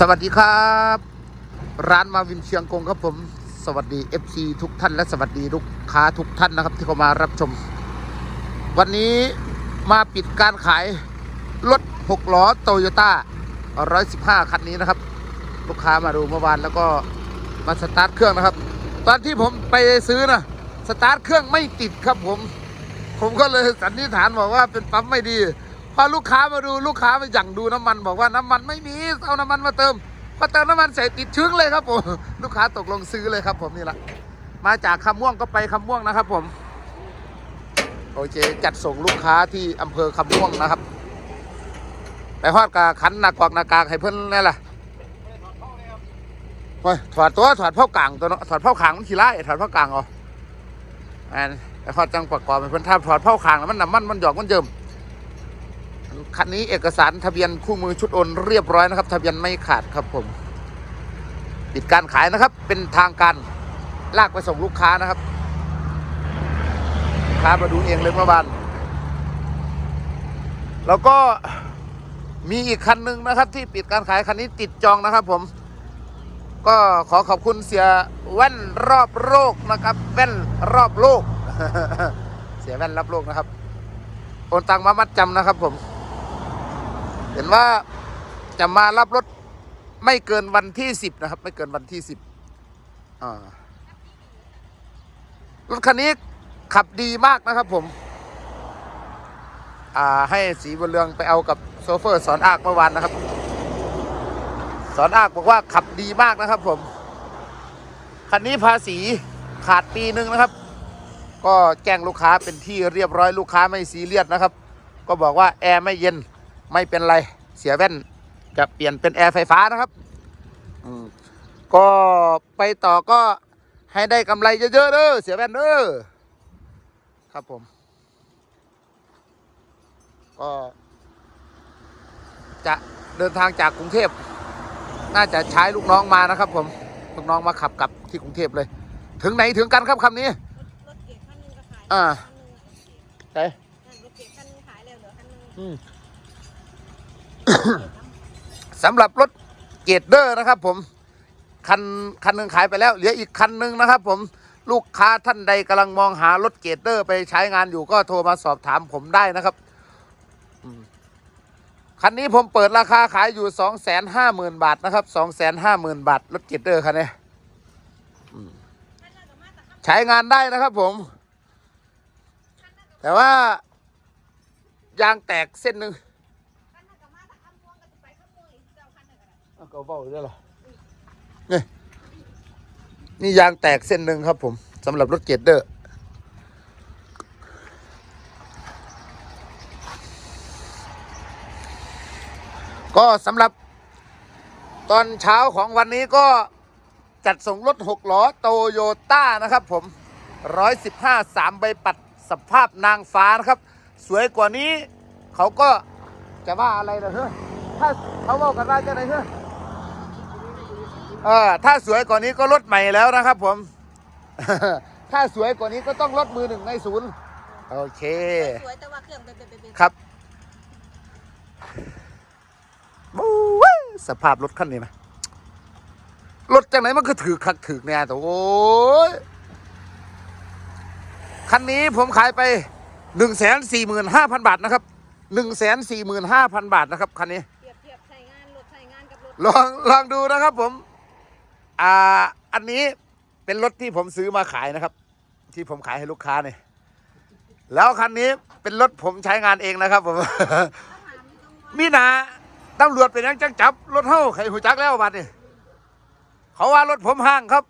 สวัสดีครับ ร้านมาวินเชียงกงครับผม สวัสดี FC ทุกท่านและสวัสดีลูกค้าทุกท่านนะครับ ที่เข้ามารับชม วันนี้มาปิดการขายรถ6ล้อโตโยต้า115 คันนี้นะครับ ลูกค้ามาดูเมื่อวานแล้วก็มาสตาร์ทเครื่องนะครับ ตอนที่ผมไปซื้อนะสตาร์ทเครื่องไม่ติดครับผม ผมก็เลยสันนิษฐานบอกว่าเป็นปั๊มไม่ดี พอลูกค้ามาดูลูกค้ามาอย่างดูน้ำมัน บอกว่าน้ำมันไม่มีเอาน้ำมันมาเติมพอเติมน้ำมันใส่ติดชึ้งเลยครับผม ลูกค้าตกลงซื้อเลยครับผมนี่แหละมาจากคำม่วงก็ไปคำม่วงนะครับผม โอเค จัดส่งลูกค้าที่อำเภอคำม่วงนะครับ ไปฮอดกาขันหนักกวากนากากให้เพิ่นนั่นแหละโอ้ยถอดตัวถอดเผ้ากลางตัวเนาะถอดเผ้าขางมันขี้ไล่ถอดเผ้ากลางเอาอันไปฮอดจังประกอบให้เพิ่นถ้าถอดเผ้าขางแล้วมันน้ำมันมันหยอกมันเยิม คันนี้เอกสารทะเบียนคู่มือชุดโอนเรียบร้อยนะครับ ทะเบียนไม่ขาดครับผมปิดการขายนะครับ เป็นทางการลากไปส่งลูกค้านะครับค้ามาดูเองเลยเมื่อวานแล้วก็มีอีกคันหนึ่งนะครับ ที่ปิดการขายคันนี้ติดจองนะครับ ผม ก็ขอขอบคุณเสียแว่นรอบโลกนะครับแว่นรอบโลก เสียแว่นรับโลกนะครับโอนตังมามัดจำนะครับผม เห็นว่าจะมารับรถไม่เกินวันที่สิบนะครับ ไม่เกินวันที่สิบรถคันนี้ขับดีมากนะครับผม อ่าให้สีบนเรืองไปเอากับโซเฟอร์สอนอากเมื่อวานนะครับ สอนอากบอกว่าขับดีมากนะครับผม คันนี้ภาษีขาดปีหนึ่งนะครับ ก็แจ้งลูกค้าเป็นที่เรียบร้อยลูกค้าไม่ซีเรียสนะครับ ก็บอกว่าแอร์ไม่เย็น ไม่เป็นไรเสียแว่นจะเปลี่ยนเป็นแอร์ไฟฟ้านะครับอืมก็ไปต่อก็ให้ได้กำไรเยอะๆเด้อเสียแว่นเด้อครับผม ก็จะเดินทางจากกรุงเทพ น่าจะใช้ลูกน้องมานะครับ ผม ลูกน้องมาขับกลับที่กรุงเทพเลย ถึงไหนถึงกันครับคำนี้ รถเก๋งคันหนึงก็ขายอ่าคันหนึงใช่นั่นรถเก๋งคันหนึงขายแล้วเหลือคันหนึงอืม สำหรับรถเกรดเดอร์นะครับ ผมคันคันหนึ่งขายไปแล้วเหลืออีกคันหนึ่งนะครับ ผมลูกค้าท่านใดกำลังมองหารถเกรดเดอร์ไปใช้งานอยู่ก็โทรมาสอบถามผมได้นะครับคันนี้ผมเปิดราคาขายอยู่สองแสนห้าหมื่นบาทนะครับสองแสนห้าหมื่นบาทรถเกรดเดอร์คันนี้ใช้งานได้นะครับผม แต่ว่ายางแตกเส้นหนึ่ง ก็ได้อ้าวก็เบาได้หรอนี่นี่ยางแตกเส้นหนึ่งครับผมสำหรับรถเกตเดอร์ก็สำหรับตอนเช้าของวันนี้ก็จัดส่งรถหกล้อโตโยต้านะครับผมร้อยสิบห้าสามใบปัดสภาพนางฟ้านะครับ สวยกว่านี้เขาก็จะว่าอะไรนะเฮ้ยถ้าเขาบอกกันว่าจะไหนเฮ้ย เออถ้าสวยกว่านี้ก็รถใหม่แล้วนะครับผม ถ้าสวยกว่านี้ก็ต้องรถมือหนึ่งในศูนย์โอเค สวยแต่ว่าเครื่องเป็นเป็นเป็นครับบู๊ยสภาพรถคันนี้นะรถจากไหนมันก็ถือคักถือเนี่ยแต่โอ้ยคันนี้ผมขายไปหนึ่งแสนสี่หมื่นห้าพันบาทนะครับหนึ่งแสนสี่หมื่นห้าพันบาทนะครับคันนี้เทียบเทียบใช้งานรถใช้งานกับรถลองลองดูนะครับผม อ่าอันนี้เป็นรถที่ผมซื้อมาขายนะครับ ที่ผมขายให้ลูกค้าเนี่ยแล้วคันนี้เป็นรถผมใช้งานเองนะครับผมต้องหาไม่ต้องว่ามีหนาตำรวจเป็นยังจังจับรถเฮ้าใครหูจักแล้วบัดนี่เขาว่ารถผมห้างครับ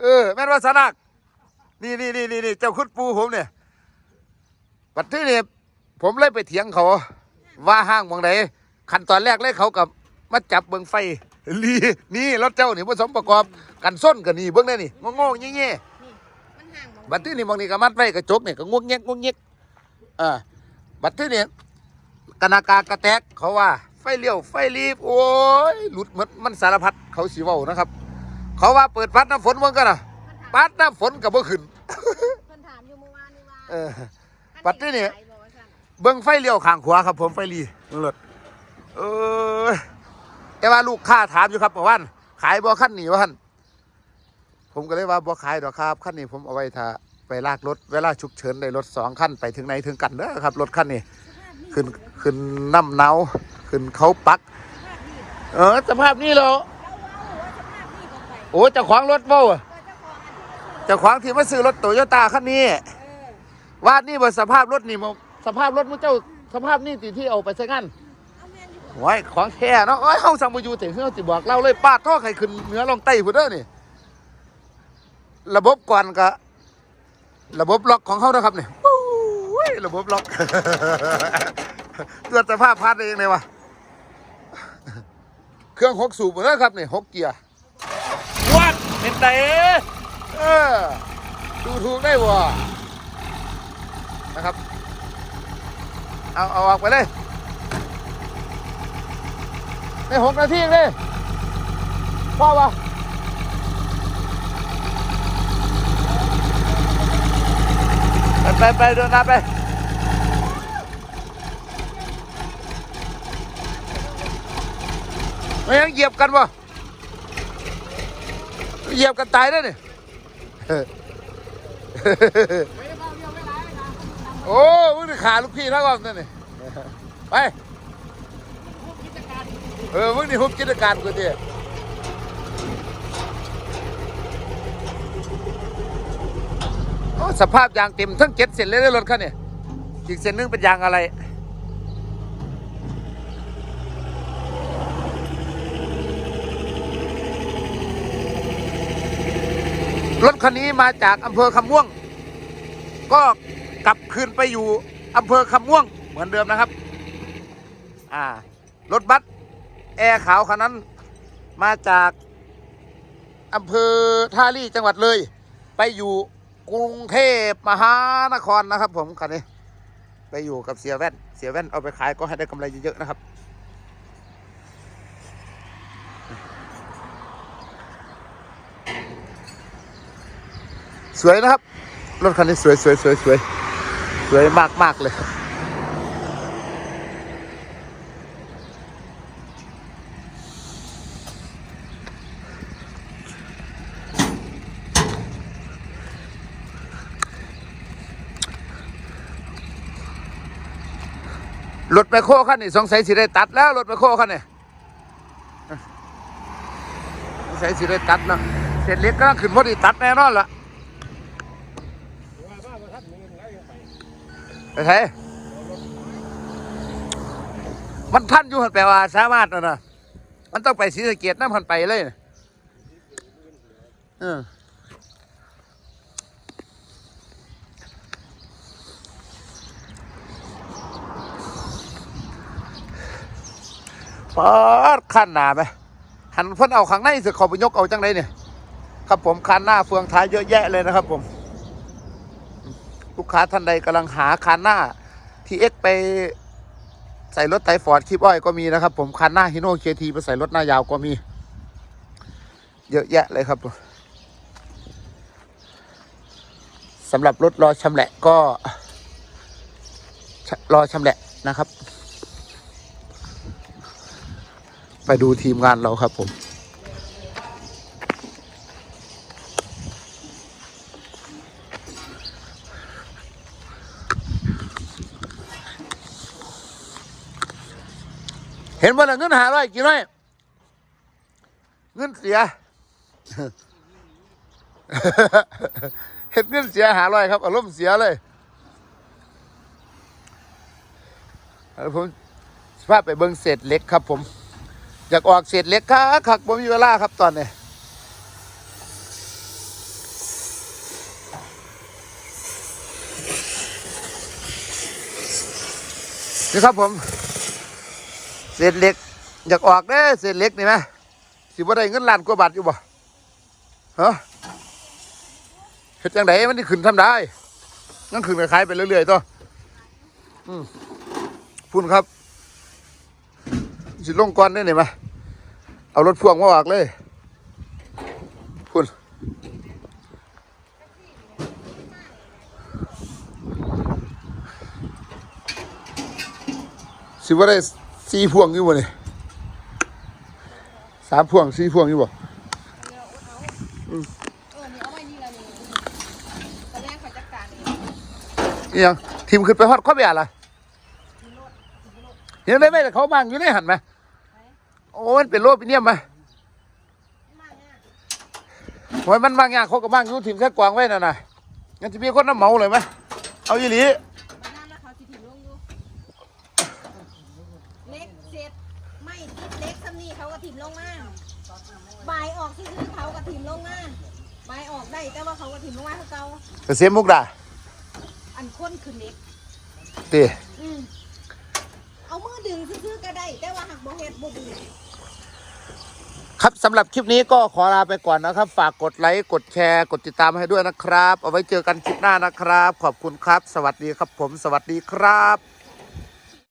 เออ แม่นว่าสนักนี่นี่นี่นี่เจ้าคุดปูผมเนี่ยบัดที่นี่ผมเลยไปเถียงเขา ว่าห้างหมองไหนขั้นตอนแรกเลยเขากับมาจับเบิ้งไฟ ลีนี่รถเจ้านี่ผสมประกอบกันส้นกันนี่เบิ้งได้นี่งงๆเงี้ยนี่มันห่างมองๆบัดที่นี่บางนี่ก็มัดไว้กระจกนี่ก็งวกเงี้ยงวกเงี้ยอ่าบัดที่นี่กนากากระแตกเขาว่า ไฟเลี้ยวไฟรีบโอ้ยหลุดหมดมันสารพัดเขาสีว่านะครับ เขาว่าเปิดพัดน้ำฝนเมื่อกันนะปัดน้ำฝนกับเมื่อขึ้นเพิ่นถามอยู่เมื่อวานนี่ว่าเออปัดนี่นี่ขายบ่ว่าซั่นเบิ้งไฟเลี้ยวข้างขวาครับผมไฟรีรถเออ แต่ว่าลูกค้าถามอยู่ครับเมื่อวานขายบ่ขั้นนี้วะท่านผมก็เลยว่าบ่ขายดอกครับขั้นนี้ผมเอาไว้ถ้าไปลากรถเวลาฉุกเฉินได้รถสองขั้นไปถึงไหนถึงกันเด้อครับรถขั้นนี้ขึ้นขึ้นน้ำเนาขึ้นเขาปัก เออสภาพนี้เหรอโอ้เจ้าของรถเบ้าอะเจ้าของที่มาซื้อรถโตโยต้าคันนี้วาดนี่บ่สภาพรถนี่บ่สภาพรถมึงเจ้าสภาพนี่ติที่เอาไปใช้งาน โอ้ยของแท้เนาะโอ้ยเฮาสั่งบ่อยู่ถึงเฮาสิบอกเล่าเลยปาดท่อไข่ขึ้นเหนือลงใต้พุ่นเด้อนี่ ระบบก่อนก็ระบบล็อกของเขานะครับนี่โอ้ยระบบล็อกตรวจสภาพพัดได้ยังไงวะเครื่องหกสูบหมดแล้วครับนี่หกเกียร์วัดเป็นไงเออดูถูกได้วะนะครับ เอาเอาออกไปเลย ในหกนาทีเลยพ่อวะไปไปไปเดินหน้าไปไม่ยังเหยียบกันวะเหยียบกันตายได้เนี่ยโอ้มึงขาลูกพี่ทั้งวันนั่นนี่ไป เออมึงนี่ฮุบกิจการกูดิสภาพยางเต็มทั้งเจ็ดเส้นเลยได้รถคันนี่ยอีกเส้นหนึงเป็นยางอะไร รถคันนี้มาจากอำเภอคำม่วง ก็กลับคืนไปอยู่อำเภอคำม่วงเหมือนเดิมนะครับ อ่า รถบัส แอร์ขาวคันนั้นมาจากอำเภอท่าลี่จังหวัดเลย ไปอยู่กรุงเทพมหานครนะครับ ผมคันนี้ไปอยู่กับเสียแว่น เสียแว่นเอาไปขายก็ให้ได้กำไรเยอะๆนะครับ สวยนะครับ รถคันนี้สวยสวยสวยสวยสวยมากมากเลย ถไปโคคันนี้สงสัยสิได้ตัดแล้วรถไปโคคันนี้สงสัยสิได้ตัดแล้วเสร็จเล็กก็ขึ้นพอดีตัดแน่นอนละไปไทยมันท่านอยู่หันแปลว่าสามารถนะนะมันต้องไปศรีสะเกดน้ำพันไปเลยน่ะเออ ปาดขั้นหนาไปหันเพิ่นเอาข้างในสิเขาไปยกเอาจังไรเนี่ยครับผมคันหน้าเฟืองท้ายเยอะแยะเลยนะครับ ผม ลูกค้าท่านใดกำลังหาคันหน้าทีเอ็กไปใส่รถไถฟอร์ดคลิปอ้อยก็มีนะครับ ผมคันหน้าฮิโนเคทีไปใส่รถหน้ายาวก็มี เยอะแยะเลยครับสำหรับรถรอชำแหละก็ รอชำแหละนะครับ ไปดูทีมงานเราครับผม เห็นว่าเงินหาร้อยกี่ร้อยเงินเสียเห็นเงินเสียหาร้อยครับอารมณ์เสียเลยแล้วผมสภาพไปเบิ้งเศษเล็กครับผม อยากออกเศษเล็กครับขักผมมีเวลาครับตอนนี้นี่ครับผม เศษเล็ก อยากออกเด้เศษเล็กนี่ไหมสิบ่ได้เงินล้านกว่าบาทอยู่บ่ฮะเฮ็ดจังไดมันนี่ขึ้นทำได้งั้นขึ้นไปขายไปเรื่อยๆตัวอืมพุ่นครับ สิลงก่อนได้ไหม เอารถพ่วงมาออกเลยพุ่นสิบ่ได้สีพ่วงอยู่บ่เนี่ยสามพ่วงสี่พวงอยู่บ่เดี๋ยวเอาเออนี่เอางนี่ยังทีมขึ้นไปฮอดข้อแบบอะไรเห็นได้ไหมแต่เขามั่งอยู่ในหันไหม โอ้มันเป็นโรคปีเนียมไหมมากเนี่ยโอ้ยมันมั่งยากเขาก็มั่งอยู่ทีมแค่กวางไว้น่ะนะงั้นจะมีคนน้ำเมาเลยไหมเอาอีหลีมันนั่นแล้วเขาสิถิ่มลงอยู่เล็กเสร็จไม่ติดเล็กซ้ำนี่เขาก็ถิ่มลงมาบายออกซื่อๆเขาก็ถิ่มลงมาบายออกได้แต่ว่าเขาก็ถิ่มลงมาคือเก่าเกษมมุกดาอันค้นคือเล็กตีอืม เอามือดึงซื่อๆก็ได้ แต่ว่าหักบ่เฮ็ดบ่ดึงครับสำหรับคลิปนี้ก็ขอลาไปก่อนนะครับ ฝากกดไลค์ กดแชร์ กดติดตามให้ด้วยนะครับ เอาไว้เจอกันคลิปหน้านะครับ ขอบคุณครับ สวัสดีครับผม สวัสดีครับ